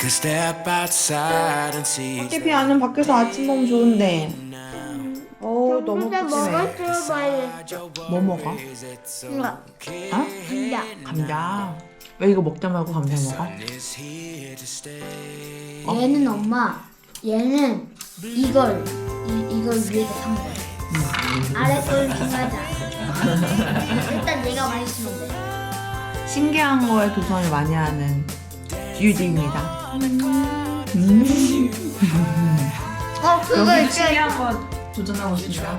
Could step outside and see 깨비 안은 밖에서 아침 먹으면 좋은데. 어우 너무 근데 푸짐해. 먹을 줄 봐야겠어. 뭐 먹어? 이거 어? 감자. 감자. 왜 이거 먹다 말고 감자 먹어? stay. 얘는 엄마. 얘는 이걸 이 이걸 위에서 산 거야. 아래 걸 중하자. 일단 얘가 맛있으면 돼. 신기한 거에 도전을 많이 하는 유디입니다. 음. 어 그거 여기 있어. 신기한 거 도전하고 있습니다.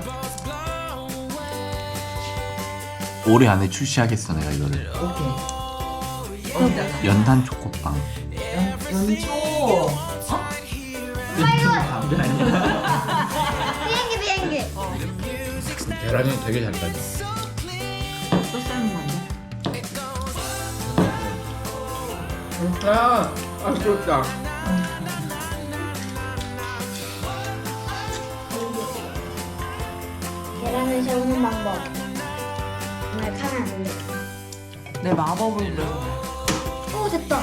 올해 안에 출시하겠어 내가 이거를 오케이. 어디다가? 연탄 초코빵 연, 연초. 어? 비행기 비행기. 계란이 되게 잘 따져 또 삶은 건데? 진짜 아쉽다 계란을 세우는 방법. 정말 카메라 안 돼. 내 마법을 내. 오 됐다.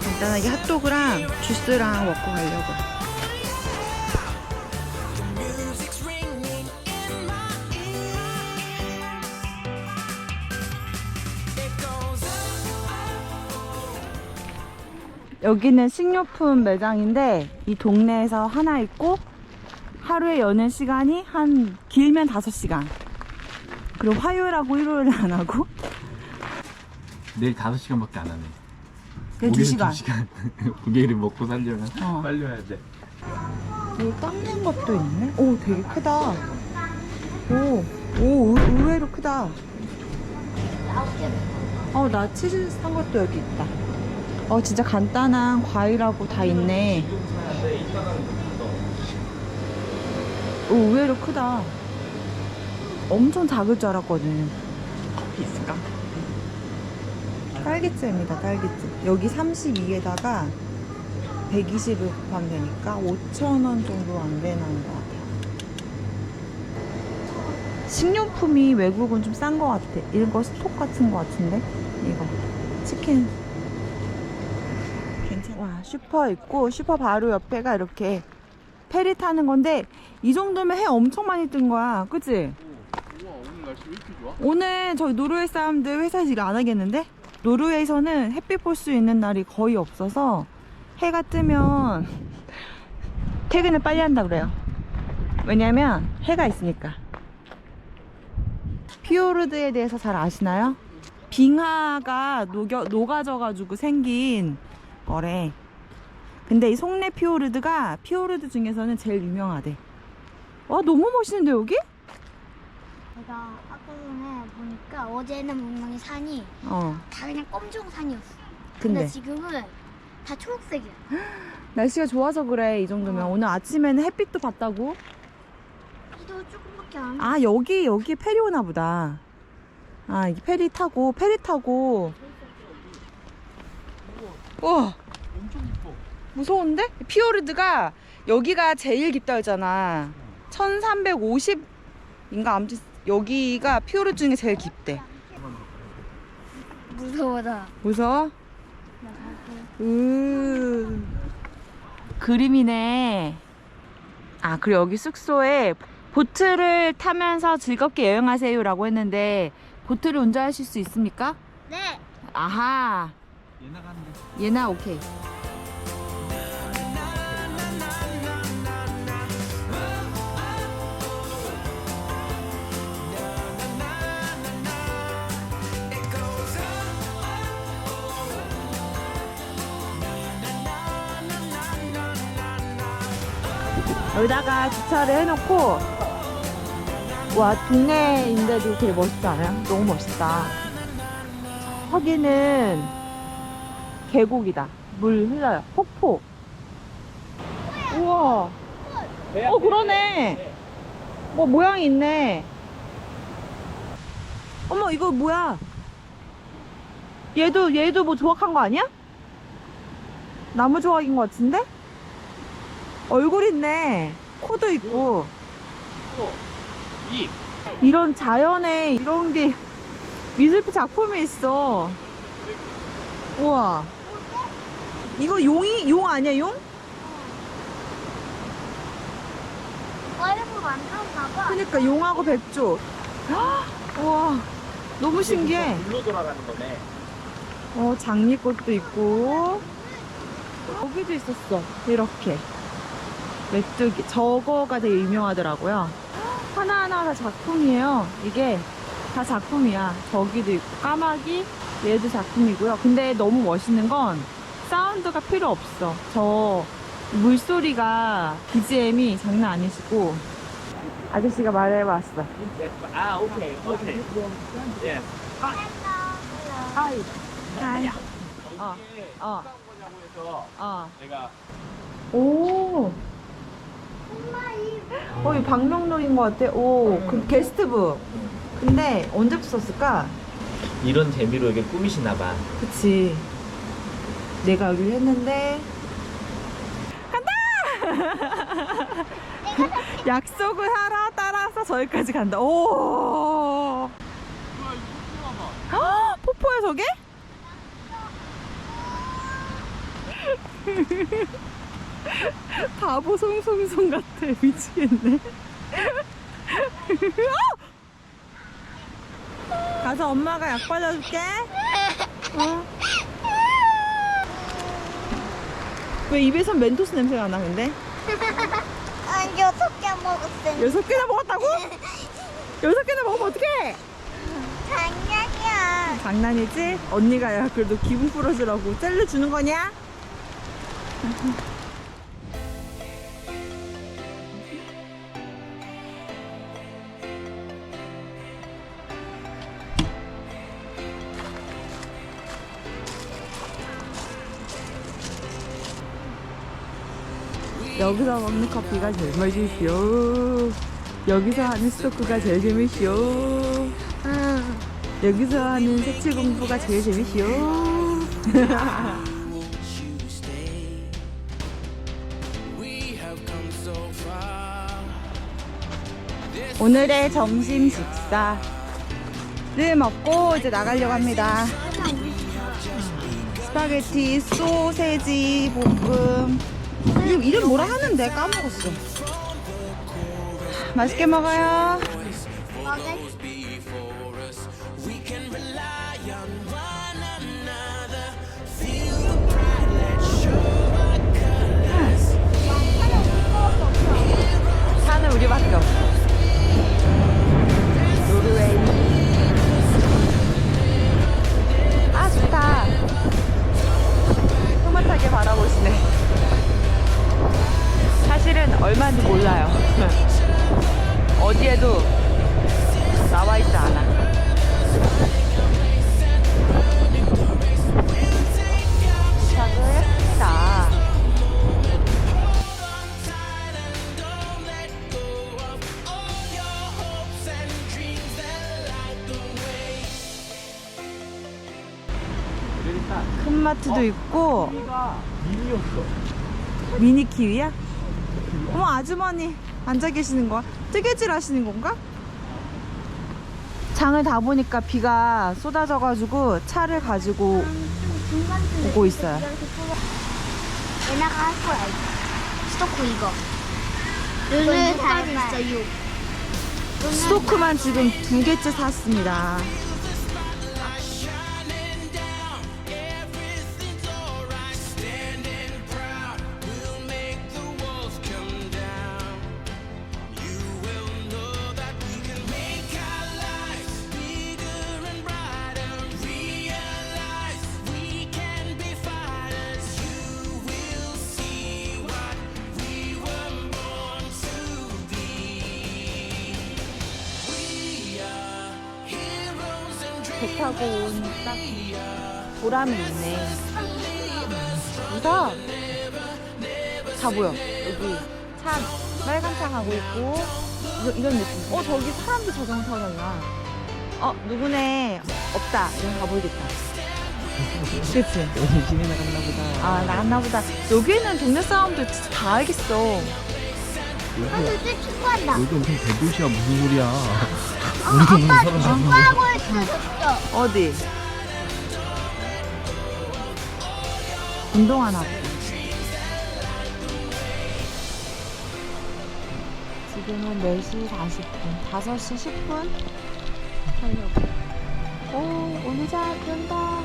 간단하게 핫도그랑 주스랑 먹고 가려고. 여기는 식료품 매장인데 이 동네에서 하나 있고 하루에 여는 시간이 한 길면 5시간 그리고 화요일하고 일요일은 안 하고 내일 5시간밖에 안 하네 그게 2시간 2시간 고기를 먹고 살려면 어. 빨리 해야 돼물 닦는 것도 있네. 오, 되게 크다. 오, 오, 의- 의외로 크다. 어, 나 치즈 산 것도 여기 있다. 어, 진짜 간단한 과일하고 다 있네. 오, 의외로 크다. 엄청 작을 줄 알았거든. 커피 있을까? 딸기잼이다, 딸기잼. 여기 32에다가 120을 곱하면 되니까 5,000원 정도 안 되는 것 같아요. 식료품이 외국은 좀 싼 것 같아. 이거 스톡 같은 것 같은데? 이거. 치킨. 슈퍼 있고, 슈퍼 바로 옆에가 이렇게 페리 타는 건데, 이 정도면 해 엄청 많이 뜬 거야. 그치? 오늘 날씨 왜 이렇게 좋아? 오늘 저희 노르웨이 사람들 회사에서 일 안 하겠는데? 노르웨이에서는 햇빛 볼 수 있는 날이 거의 없어서 해가 뜨면 퇴근을 빨리 한다 그래요. 왜냐면 해가 있으니까. 피오르드에 대해서 잘 아시나요? 빙하가 녹여, 녹아져가지고 생긴 거래. 근데 이 송내 피오르드가 피오르드 중에서는 제일 유명하대. 와, 너무 멋있는데, 여기? 내가 아까 전에 보니까 어제는 분명히 산이 어. 다 그냥 검정 산이었어. 근데, 근데 지금은 다 초록색이야. 날씨가 좋아서 그래 이 정도면 어. 오늘 아침에는 햇빛도 봤다고 비도 조금밖에 안. 아 여기 여기 페리 오나 보다 아 이게 페리 타고 페리 타고 와 엄청 이뻐 무서운데 피오르드가 여기가 제일 깊다 했잖아 1350인가 아무튼 여기가 피오르드 중에 제일 깊대 무서워다. 무서워? 으 그림이네. 아, 그리고 여기 숙소에 보트를 타면서 즐겁게 여행하세요 라고 했는데 보트를 운전하실 수 있습니까? 네. 아하. 얘 나가는데 얘나 오케이. 여기다가 주차를 해놓고 와 동네인데도 되게 멋있지 않아요? 너무 멋있다. 저기는 계곡이다. 물 흘러요. 폭포. 우와. 어, 그러네. 뭐, 모양이 있네. 어머, 이거 뭐야? 얘도, 얘도 뭐 조각한 거 아니야? 나무 조각인 것 같은데? 얼굴 있네. 코도 있고. 이 이런 자연에 이런 게 미술품 작품이 있어. 우와. 이거 용이 용 아니야 용? 얼굴 만들었나 봐. 그러니까 용하고 백조. 헉, 우와. 너무 신기해. 물로 돌아가는 거네. 어 장미꽃도 있고 여기도 있었어. 이렇게 메뚜기. 저거가 되게 유명하더라고요. 하나하나 다 작품이에요. 이게 다 작품이야. 저기도 있고 까마귀 얘도 작품이고요. 근데 너무 멋있는 건 사운드가 필요 없어. 저 물소리가 BGM이 장난 아니시고 아저씨가 말해봤어. 아 오케이 오케이. 예. 하이. 하이. 어, 어, 해서 어. 내가 오. 어, 이 방명록인 것 같아. 오, 그 게스트북. 근데 언제부터 썼을까? 이런 재미로 이게 꾸미시나 봐. 그치. 내가 여기를 했는데. 간다! 약속을 하러 따라서 저기까지 간다. 오. 헉, 폭포야, 저게? 바보 송송송 같아. 미치겠네. 가서 엄마가 약 발라줄게. 어. 왜 입에선 멘토스 냄새가 나 근데? 아, 여섯 개 먹었어. 여섯 개나 먹었다고? 여섯 개나 먹으면 어떡해? 장난이야. 장난이지? 언니가 야 그래도 기분 풀어주라고 젤리 주는 거냐? 여기서 먹는 커피가 제일 맛있쇼. 여기서 하는 스토크가 제일 재밌쇼. 응. 여기서 하는 색칠 공부가 제일 재밌쇼. 오늘의 점심 식사를 먹고 이제 나가려고 합니다. 스파게티, 소세지, 볶음. 이름, 이름 뭐라 하는데 까먹었어. 맛있게 먹어요. 우리밖에 없어. 노르웨이. 아, 좋다. 흐뭇하게 바라보시네. 사실은 얼마인지 몰라요. 어디에도 나와 있지 않아. 했습니다. 그러니까 큰 마트도 있고 미니였어. 미니 키위야? 어머 아주머니 앉아 계시는 거야? 뜨개질 하시는 건가? 장을 다 보니까 비가 쏟아져가지고 차를 가지고 오고 있어요. 얘나가 할 거야. 스토커 이거. 눈을 닮아. 있어, 요. 스토크만 지금 두 개째 샀습니다. 타고 온 딱 보람이 있네. 우선 다 보여. 여기 차 빨간 차 가고 있고 이거, 이런 느낌. 어 저기 사람도 자전거 타고. 어 누구네 없다. 이런 거 가보겠다. 그치? 열심히 나갔나 보다. 아 나갔나 보다. 여기는 동네 사람들 진짜 다 알겠어. 근데 쟤 축구한다. 여기 엄청 대도시야 무슨 소리야 어, 우리 동네 아빠 사람 축구하고 있어졌어. 어디? 운동 하나 보다. 지금은 4시 40분, 5시 10분 하려고. 오, 오늘 잘 된다.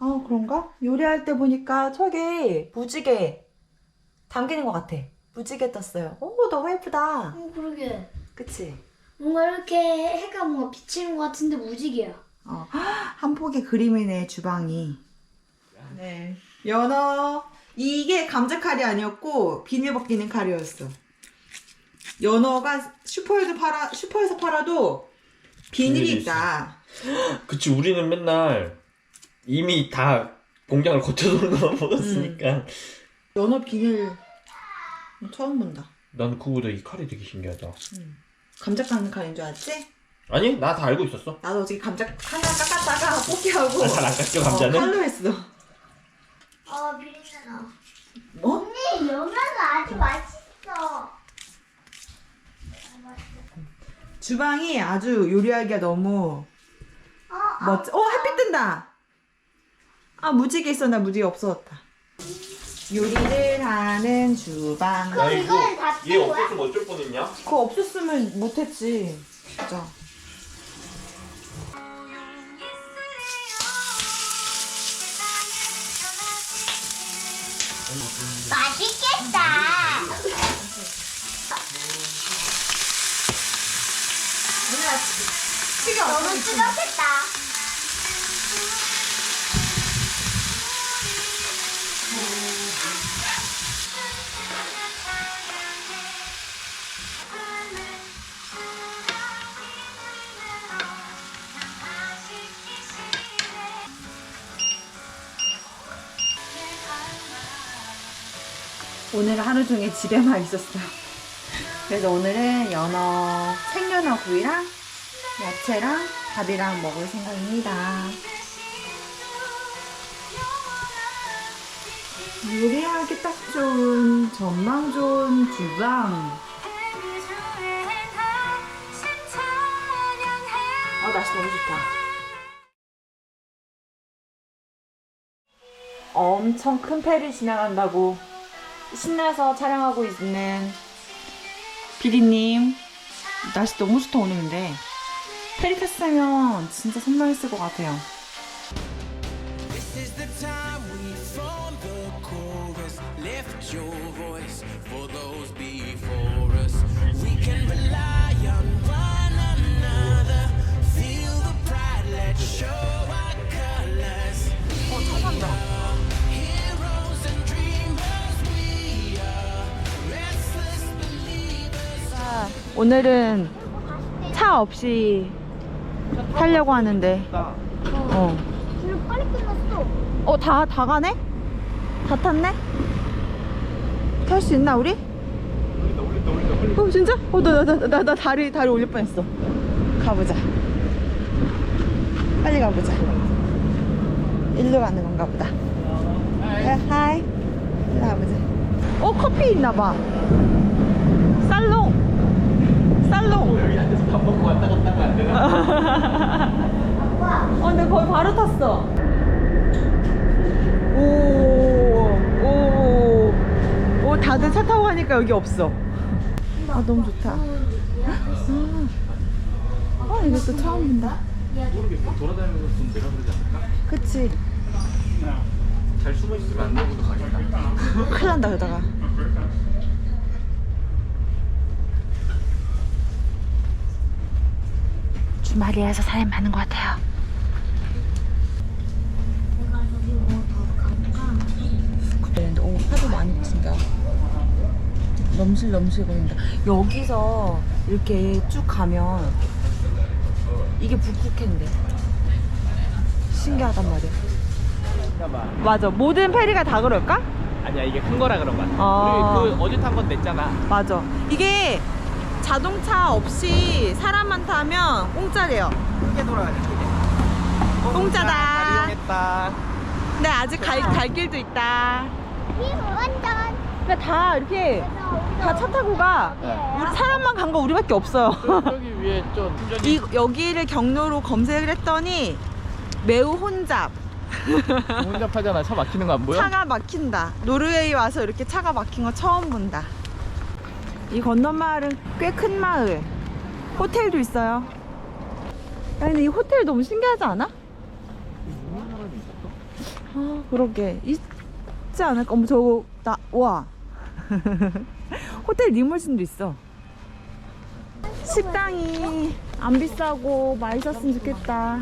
아, 그런가? 요리할 때 보니까 저게 무지개 담기는 것 같아. 무지개 떴어요. 오, 너무 예쁘다. 어, 그러게. 그치? 뭔가 이렇게 해가 뭔가 비치는 것 같은데 무지개야. 어, 한 폭의 그림이네, 주방이. 네. 연어. 이게 감자 칼이 아니었고, 비닐 벗기는 칼이었어. 연어가 슈퍼에서 팔아, 슈퍼에서 팔아도 비닐이 비닐이 있다. 그치 우리는 맨날 이미 다 공장을 거쳐서 것만 먹었으니까 연어 비닐 처음 본다. 난 그거보다 이 칼이 되게 신기하다 감자 깎는 칼인 줄 알았지? 아니 나 다 알고 있었어 나도 어저께 감자 하나 깎았다가 포기하고 아, 잘안 깎여 감자는? 어, 칼로 했어. 아, 비린내 나. 뭐? 언니, 연어는 아주 맛있어. 주방이 아주 요리하기가 너무 어, 멋져. 어, 햇빛 뜬다. 아, 무지개 있었나 무지개 없어졌다. 요리를 하는 주방. 그럼 이거는 다얘뜬 거야? 없었으면 어쩔 뻔했냐? 그거 없었으면 못했지. 진짜. 맛있겠다. 너무 뜨겁겠다. 오늘 하루 종일 집에만 있었어요. 그래서 오늘은 연어, 생연어 구이랑 야채랑 밥이랑 먹을 생각입니다. 요리하기 딱 좋은 전망 좋은 주방. 아 날씨 너무 좋다. 엄청 큰 페리 지나간다고 신나서 촬영하고 있는 비리님. 날씨 너무 좋다 오늘 근데. 페리 탔으면 진짜 선명했을 것 같아요. This is the time we form the chorus. Lift your 오늘은 차 없이 타려고 하는데 어. 별로 빨리 끝났어. 어, 다, 다 가네? 다 탔네? 탈 수 있나, 우리? 어, 진짜? 어, 나, 나, 나, 나, 나 다리, 다리 올릴 뻔 했어. 가보자. 빨리 가보자. 일로 가는 건가 보다. 야, 하이. 일로 가보자. 어, 커피 있나 봐. 살롱. 살롱. 여기 앉아서 밥 먹고 왔다 갔다 하면 안 되나? 어, 근데 거의 바로 탔어. 오, 오, 오, 다들 차 타고 가니까 여기 없어. 아, 너무 좋다. 아, 아 이거 또 처음 본다. 모르겠어 돌아다니면서 돈 내가 그러지 않을까? 그치. 잘 숨어 있으면 안 되고도 가겠다 큰일 난다, 그러다가. 주말이라서 사람이 많은 것 같아요. 그랬는데, 오, 하도 많이 진짜. 넘실넘실 거린다. 여기서 이렇게 쭉 가면 이게 북극해인데. 신기하단 말이야. 맞아. 모든 페리가 다 그럴까? 아니야 이게 큰 거라 그런 거 같아. 아. 우리 그 어제 탄 건 냈잖아. 맞아. 이게 자동차 없이 사람만 타면 공짜래요. 크게 돌아가야 돼. 공짜다. 잘 이용했다. 근데 아직 갈, 갈 길도 있다. 완전. 그러니까 다 이렇게 다 차 타고 가. 네. 우리 사람만 간 거 우리밖에 없어요. 저기 위에 좀 충전이 이 여기를 경로로 검색을 했더니 매우 혼잡. 혼잡하잖아. 차 막히는 거 안 보여? 차가 막힌다. 노르웨이 와서 이렇게 차가 막힌 거 처음 본다. 이 건너 마을은 꽤 큰 마을. 호텔도 있어요. 아니 근데 이 호텔 너무 신기하지 않아? 아 그러게 있지 않을까? 어머 저거 나 와. 호텔 리무진도 있어. 식당이 안 비싸고 맛있었으면 좋겠다.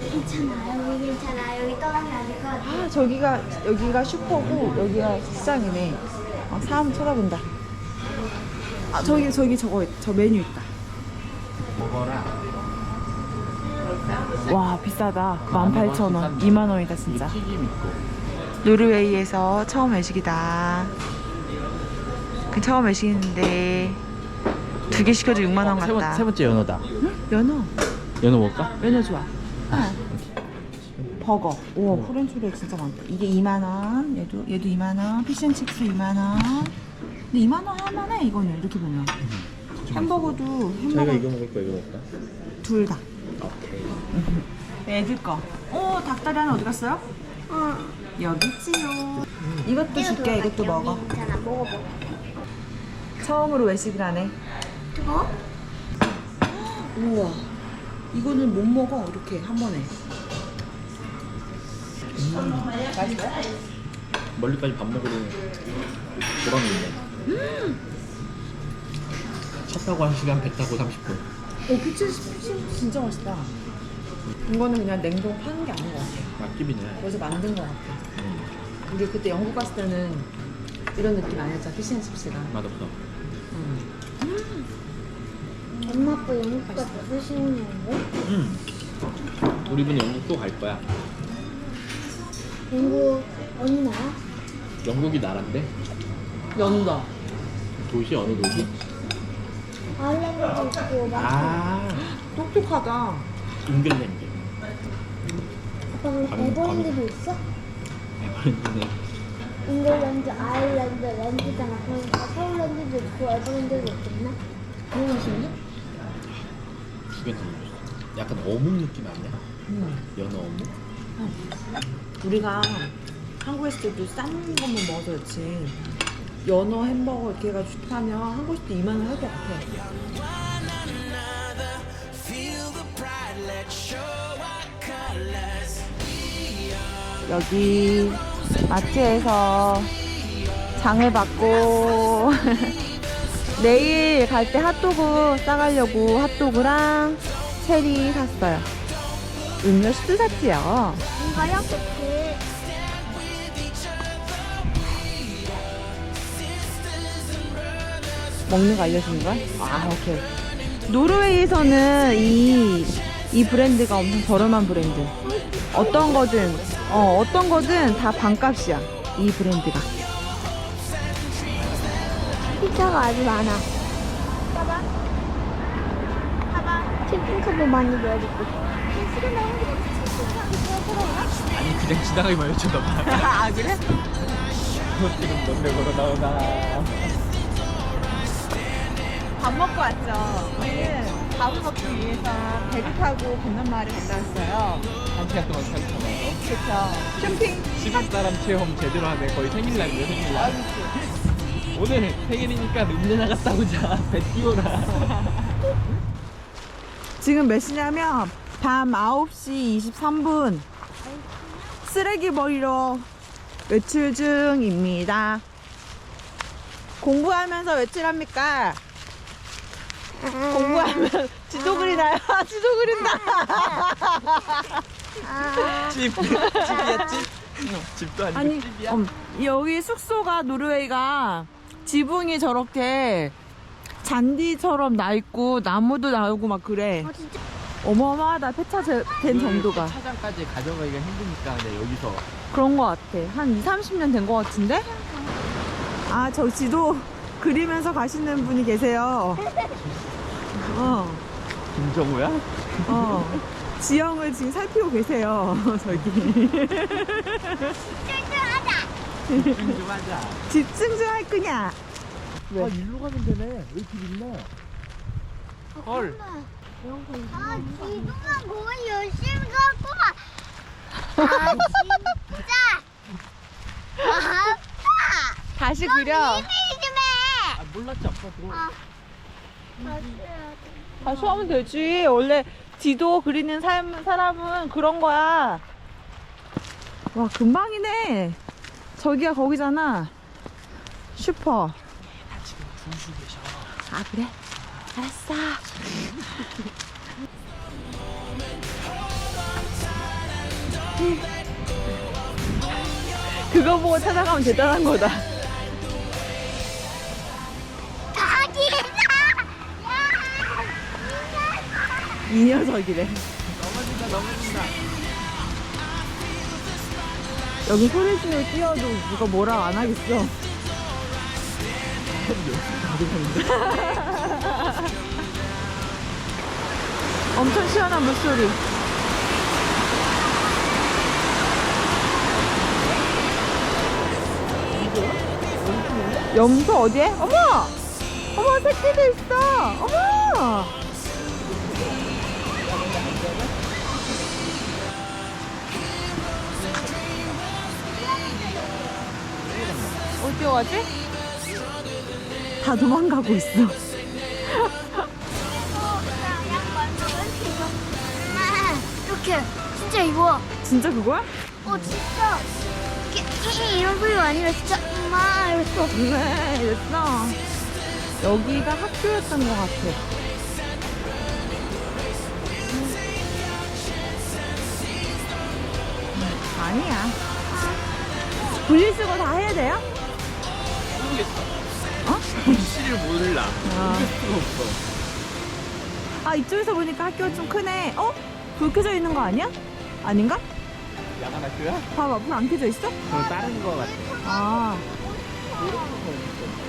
괜찮아 여기 괜찮아 여기 떠나면 안될것 같아. 아 저기가 여기가 슈퍼고 여기가 시장이네. 아, 사람 쳐다본다. 아 저기 저기 저거 저 메뉴 있다. 와 비싸다. 18,000원. 2만 원이다 진짜. 튀김 있고. 노르웨이에서 처음 외식이다. 그 처음 외식인데 두 개 시켜도 6만 원 세, 번, 같다. 세 번째 연어다. 연어. 연어 먹을까? 연어 좋아. 아. 버거. 오, 프렌치레 진짜 많다. 이게 2만 원. 얘도 얘도 2만 원. 피쉬앤칩스 2만 원. 근데 2만 원 할만해 이거는 이렇게 보면. 햄버거도 햄버거 먹을 거 이거 먹을까? 둘 다. 오케이. 애들 거. 오, 닭다리 하나 어디 갔어요? 어. 여기 있지요. 이것도 줄게. 이것도 먹어. 괜찮아 먹어봐. 처음으로 외식을 하네. 어? 우와. 이거는 못 먹어. 이렇게 한 번에. 멀리까지 밥 먹으러 보람이 있네. 차 타고 1시간, 배 타고 30분. 오, 피치 피치 진짜 맛있다. 이거는 그냥 냉동 파는 게 아닌 것 같아. 맛집이네. 여기서 만든 것 같아. 우리 그때 영국 갔을 때는 이런 느낌 아니었잖아. 피쉬앤칩스가. 맛없어. 엄마 아빠 영국 가서 드시는 거? 응. 우리 분 영국 또 갈 거야. 영국 어느 나라? 영국이 나라인데? 연다. 도시 어느 도시? 아일랜드도 있고 막 아, 똑똑하다. 잉글랜드. 아빠 그럼 방- 에버랜드도 있어? 에버랜드네. 잉글랜드, 아일랜드, 랜드잖아. 그러니까 서울랜드도 있고 에버랜드도 있겠나? 너무 맛있는데? 두개 들어있어. 약간 어묵 느낌 아니야? 음. 연어 어묵? 우리가 한국에 있을 때도 싼 것만 먹어서 그렇지. 연어 햄버거 이렇게 해가지고 시키면 한국에서 도 2만 원 할 것 같아. 여기 마트에서 장을 받고 내일 갈 때 핫도그 싸가려고 핫도그랑 체리 샀어요. 음료수도 샀지요. 그 먹는 거 알려주는 거야? 아, 오케이. 노르웨이에서는 이, 이 브랜드가 엄청 저렴한 브랜드. 어떤 거든, 어, 어떤 거든 다 반값이야. 이 브랜드가. 피자가 아주 많아. 봐봐. 봐봐. 캠핑카도 많이 나오는 게 아니 그냥 지나가기만 해줘봐. 아, 그래? 지금 뭔데 걸어 나오나. 밥 먹고 왔죠. 우리는 밥을 먹기 위해서 배를 타고 건너마을에 갔다 왔어요. 한 시간 동안 차를 타봐요. 그쵸. 캠핑. 시골 사람 체험 제대로 하네. 거의 생일날이에요 생일날. 오늘 생일이니까 음료 나갔다 오자. 배 띄워라. 지금 몇 시냐면 밤 9시 23분 쓰레기 버리러 외출 중입니다. 공부하면서 외출합니까? 공부하면 지도 그리나요? 지도 그린다. 집 집이야 집. 집도 아니고 아니 집이야. 음, 여기 숙소가 노르웨이가 지붕이 저렇게 잔디처럼 나 있고 나무도 나오고 막 그래. 아 진짜 어마어마하다 폐차된 정도가. 차장까지 가져가기가 힘드니까 근데 여기서 그런 거 같아. 한 2, 30년 된거 같은데? 아, 저 지도 그리면서 가시는 분이 계세요. 어, 김정우야? 어. 지형을 지금 살피고 계세요. 저기. 집중 좀 하자. 집중 좀 할 거냐? 왜? 아 일로 가면 되네. 왜 이렇게 늦나? 헐. 아, 지금만 보면 열심히 갔구만. 아, 진짜. 아빠. 다시 그려. 이미 좀 해. 아 몰랐지 아빠 들어. 아. 다시 하면 되지. 원래 지도 그리는 삶, 사람은 그런 거야. 와, 금방이네. 저기가 거기잖아. 슈퍼. 아, 그래? 알았어. 그거 보고 찾아가면 대단한 거다. 이 녀석이래. 넘어진다 넘어진다. 여기 소리지를 띄워도 누가 뭐라 안 하겠어. 엄청 시원한 물소리. 염소 어디에? 어머! 어머, 새끼도 있어! 어머! 어디 가지? 다 도망가고 있어. 이렇게 진짜 이거 진짜 그거야? 어 진짜 이렇게 이런 소리가 아니라 진짜 엄마 이랬어 네, 됐어. 여기가 학교였던 것 같아. 음, 아니야. 분리수거 다 해야 돼요? 모르겠어. 어? 몰라. 아. 없어. 아, 이쪽에서 보니까 학교가 좀 크네. 어? 불 켜져 있는 거 아니야? 아닌가? 야간 학교야? 봐봐, 불 안 켜져 있어? 그럼 다른 거 같아. 아, 이렇게